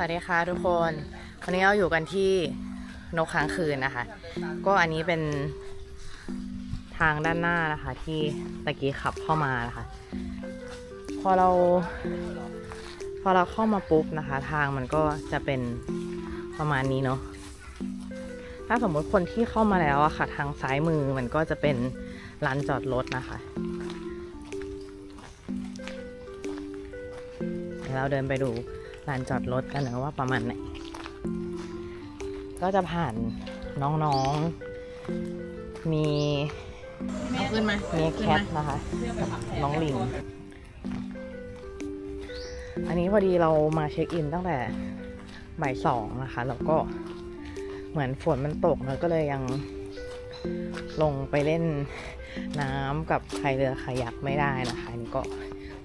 วัสดีค่ะทุกคนวันนี้เราอยู่กันที่นกค้างคืนนะคะ ก็อันนี้เป็นทางด้านหน้านะคะ ที่ตะกี้ขับเข้ามานะคะ พอเรา พอเราเข้ามาปุ๊บนะคะ ทางมันก็จะเป็นประมาณนี้เนาะถ้าสมมติคนที่เข้ามาแล้วอะค่ะ ทางซ้ายมือมันก็จะเป็นลานจอดรถนะคะเดี๋ยวเราเดินไปดู ลานจอดรถกันนะว่าประมาณไหน ก็จะผ่านน้องๆ มีขึ้นมามีแคทนะคะกับน้องลิง อันนี้พอดีเรามาเช็คอินตั้งแต่บ่ายสองนะคะ แล้วก็เหมือนฝนมันตกเนอะก็เลยยังลงไปเล่นน้ำกับพายเรือคายักไม่ได้นะคะนี่ก็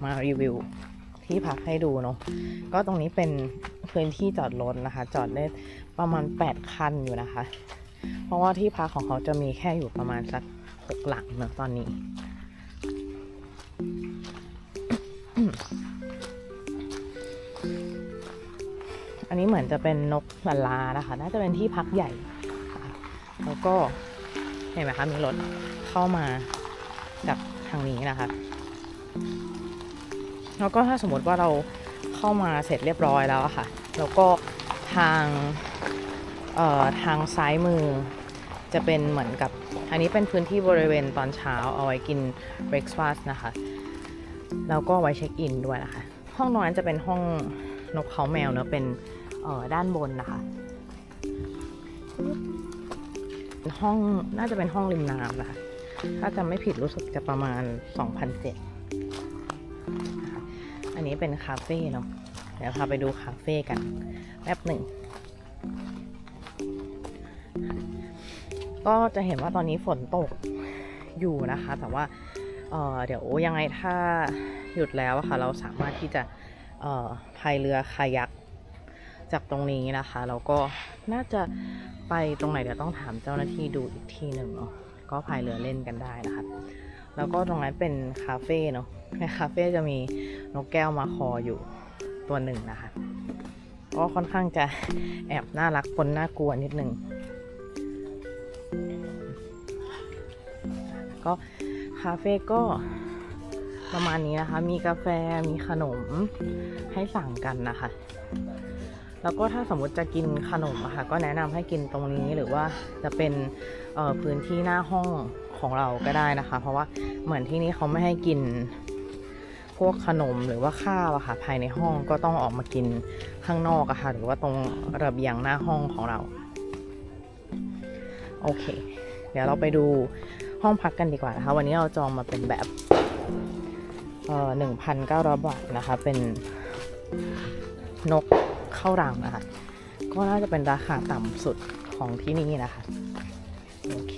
มารีวิว ที่พักให้ดูเนาะก็ตรงนี้เป็นพื้นที่จอดรถนะคะ จอดได้ประมาณ 8 คันอยู่นะคะ เพราะว่าที่พักของเขาจะมีแค่อยู่ประมาณสัก6หลังเนอะตอนนี้ อันนี้เหมือนจะเป็นนกลาลานะคะ น่าจะเป็นที่พักใหญ่ แล้วก็เห็นไหมคะมีรถเข้ามาจากทางนี้นะคะ แล้วก็ถ้าสมมติว่าเราเข้ามาเสร็จเรียบร้อยแล้วค่ะ แล้วก็ทางทางซ้ายมือจะเป็นเหมือนกับ อันนี้เป็นพื้นที่บริเวณตอนเช้าเอาไว้กินเบร a ฟาสต์นะคะ แล้วก็ไว้เช็คอินด้วยนะคะ ห้องนอนจะเป็นห้องนกเขาแมวเนอะเป็นด้านบนนะคะ ห้องน่าจะเป็นห้องริมน้ำนะคะ ถ้าจำไม่ผิดรู้สึกจะประมาณ 2,007 นี้เป็นคาเฟ่เนาะเดี๋ยวพาไปดูคาเฟ่กันแป๊บหนึ่ง ก็จะเห็นว่าตอนนี้ฝนตกอยู่นะคะ แต่ว่าเเดี๋ยวยังไงถ้าหยุดแล้วค่ะ เราสามารถที่จะพายเรือคายักจากตรงนี้นะคะแล้วก็น่าจะไปตรงไหนเดี๋ยวต้องถามเจ้าหน้าที่ดูอีกทีหนึ่งเนาะก็พายเรือเล่นกันได้นะคะ แล้วก็ตรงนั้นเป็นคาเฟ่เนาะในคาเฟ่จะมีนกแก้วมาคออยู่ตัวหนึ่งนะคะก็ค่อนข้างจะแอบน่ารักปนน่ากลัวนิดนึงก็คาเฟ่ก็ประมาณนี้นะคะ มีกาแฟมีขนมให้สั่งกันนะคะ แล้วก็ถ้าสมมติจะกินขนมอะค่ะก็แนะนำให้กินตรงนี้หรือว่าจะเป็นพื้นที่หน้าห้องของเราก็ได้นะคะ เพราะว่าเหมือนที่นี่เขาไม่ให้กินพวกขนมหรือว่าข้าวอะค่ะภายในห้องก็ต้องออกมากินข้างนอกอะค่ะ หรือว่าตรงระเบียงหน้าห้องของเรา โอเค เดี๋ยวเราไปดูห้องพักกันดีกว่านะคะ วันนี้เราจองมาเป็นแบบเอ่อหนึ่งพันเก้าร้อยบาทนะคะ เป็นนก ข้ารังนะคะ ก็น่าจะเป็นราคาต่ำสุดของที่นี่นะคะ โอเค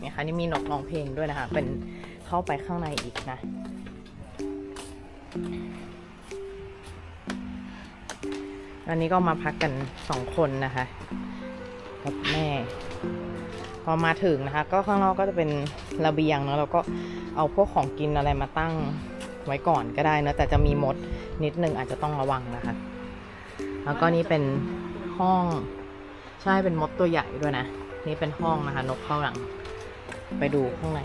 เนี่ยค่ะนี่มีนกร้องเพลงด้วยนะคะ เป็นเข้าไปข้างในอีกนะ อันนี้ก็มาพักกันสองคนนะคะกับแม่ พอมาถึงนะคะ ก็ข้างนอกก็จะเป็นระเบียงเนาะแล้วก็เอาพวกของกินอะไรมาตั้ง ไว้ก่อนก็ได้นะแต่จะมีมดนิดนึงอาจจะต้องระวังนะคะ แล้วก็นี่เป็นห้องใช่เป็นมดตัวใหญ่ด้วยนะ นี่เป็นห้องนะคะนกเข้าหลัง ไปดูข้างใน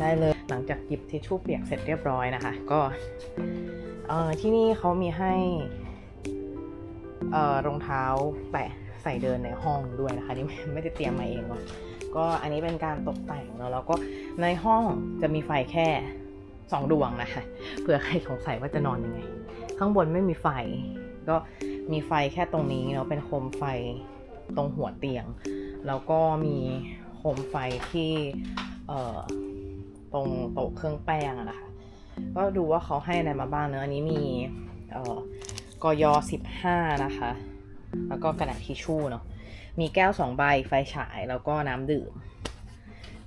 ได้เลยหลังจากหยิบทิชชู่เปียกเสร็จเรียบร้อยนะคะ ก็เออที่นี่เขามีให้เออรองเท้าแตะใส่เดินในห้องด้วยนะคะนี่ไม่ได้เตรียมมาเองเนาะก็อันนี้เป็นการตกแต่งเนาะแล้วก็ในห้องจะมีไฟแค่ สองดวงนะคะเผื่อใครสงสัยว่าจะนอนยังไง ข้างบนไม่มีไฟ ก็มีไฟแค่ตรงนี้เนาะเป็นโคมไฟตรงหัวเตียง แล้วก็มีโคมไฟที่เอ่อตรงโต๊ะเครื่องแป้งอะนะคะก็ดูว่าเขาให้อะไรมาบ้างเนอะอันนี้มีเอ่อกย15นะคะ แล้วก็กระดาษทิชชู่เนาะมีแก้วสองใบไฟฉายแล้วก็น้ำดื่ม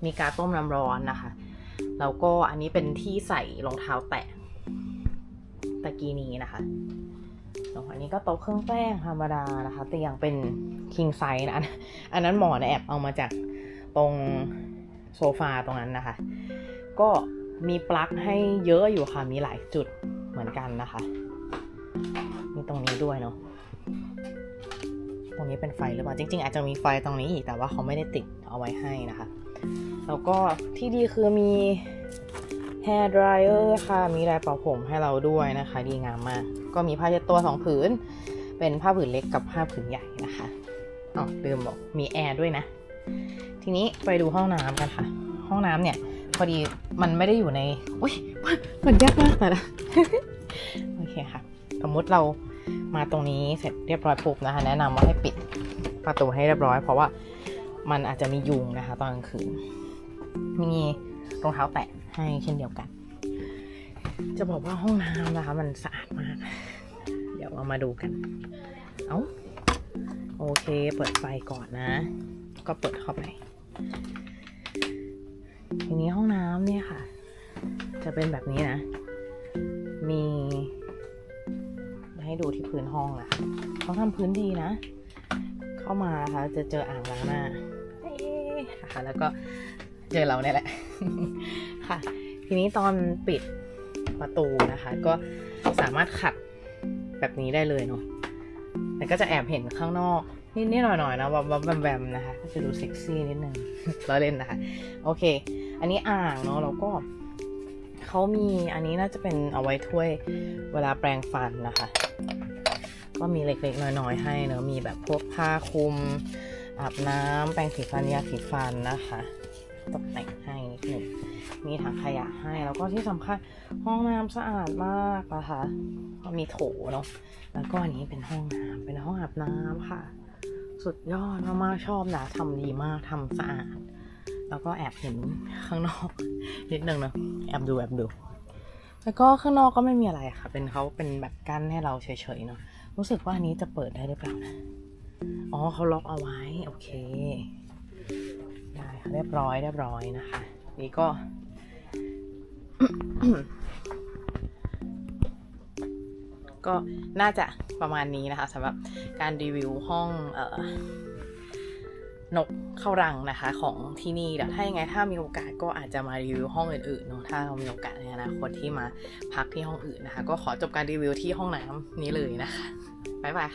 มีกาต้มน้ำร้อนนะคะ แล้วก็อันนี้เป็นที่ใส่รองเท้าแตะตะกี้นี้นะคะแล้วอันนี้ก็โต๊ะเครื่องแป้งธรรมดานะคะ แต่ยังเป็น king size นะอันนั้นหมอนะแอบเอามาจากตรงโซฟาตรงนั้นนะคะ ก็มีปลั๊กให้เยอะอยู่ค่ะ มีหลายจุดเหมือนกันนะคะ มีตรงนี้ด้วยเนาะ ตรงนี้เป็นไฟหรือเปล่า จริง ๆ อาจจะมีไฟตรงนี้อีก แต่ว่าเขาไม่ได้ติดเอาไว้ให้นะคะ แล้วก็ที่ดีคือมี hair dryer ค่ะ มีแรงเป่าผมให้เราด้วยนะคะ ดีงามมาก ก็มีผ้าเช็ดตัวสองผืน เป็นผ้าผืนเล็กกับผ้าผืนใหญ่นะคะอ๋อลืมบอกมีแอร์ด้วยนะ ทีนี้ไปดูห้องน้ำกันค่ะ ห้องน้ำเนี่ยพอดีมันไม่ได้อยู่ในอุ้ยมันยากมากแต่ละโอเคค่ะ สมมติเรามาตรงนี้เสร็จเรียบร้อยปุ๊บนะคะ แนะนำว่าให้ปิดประตูให้เรียบร้อยเพราะว่า มันอาจจะมียุงนะคะ ตอนกลางคืน มีรองเท้าแตะให้เช่นเดียวกัน จะบอกว่าห้องน้ำนะคะ มันสะอาดมาก เดี๋ยวเรามาดูกัน เอา้า โอเค เปิดไฟก่อนนะ ก็เปิดเข้าไป ทีนี้ห้องน้ำเนี่ยค่ะ จะเป็นแบบนี้นะ มีให้ดูที่พื้นห้องนะคะเขาทำพื้นดีนะ เข้ามานะคะจะเจออ่างล้างหน้า นะคะ แล้วก็เจอเราเนี่ยแหละค่ะ ทีนี้ตอนปิดประตูนะคะ ก็สามารถขัดแบบนี้ได้เลยเนาะแต่ก็จะแอบเห็นข้างนอกนิดๆหน่อยๆนะวับวับแวมแวมๆนะคะก็จะดูเซ็กซี่นิดนึงเราเล่นนะคะ โอเค อันนี้อ่างเนาะแล้วก็เขามีอันนี้น่าจะเป็นเอาไว้ถ้วยเวลาแปรงฟันนะคะ ก็มีเล็กๆน้อยๆให้เนอะมีแบบพวกผ้าคลุม อาบน้ำแปรงสีฟันยาสีฟันนะคะตกแต่งให้นิดหนึ่งมีถังขยะให้แล้วก็ที่สำคัญห้องน้ำสะอาดมากนะคะก็มีโถเนาะแล้วก็อันนี้เป็นห้องน้ำเป็นห้องอาบน้ำค่ะ สุดยอดมากๆชอบนะทำดีมากทำสะอาด แล้วก็แอบเห็นข้างนอกนิดนึงเนอะแอบดูแอบดู แล้วก็ข้างนอกก็ไม่มีอะไรค่ะ เป็นเขาเป็นแบบกั้นให้เราเฉยๆเนาะรู้สึกว่าอันนี้จะเปิดได้หรือเปล่านะ อ๋อเขาล็อกเอาไว้ โอเค ได้เรียบร้อยเรียบร้อยนะคะ นี่ก็ ก็น่าจะประมาณนี้นะคะสำหรับการรีวิวห้องเอ่อนกเข้ารังนะคะของที่นี่เดี๋ยวถ้ายังไงถ้ามีโอกาสก็อาจจะมารีวิวห้องอื่นๆเนาะถ้าเรามีโอกาสในอนาคตที่มาพักที่ห้องอื่นนะคะ ก็ขอจบการรีวิวที่ห้องน้ำนี้เลยนะคะบ๊ายบายค่ะ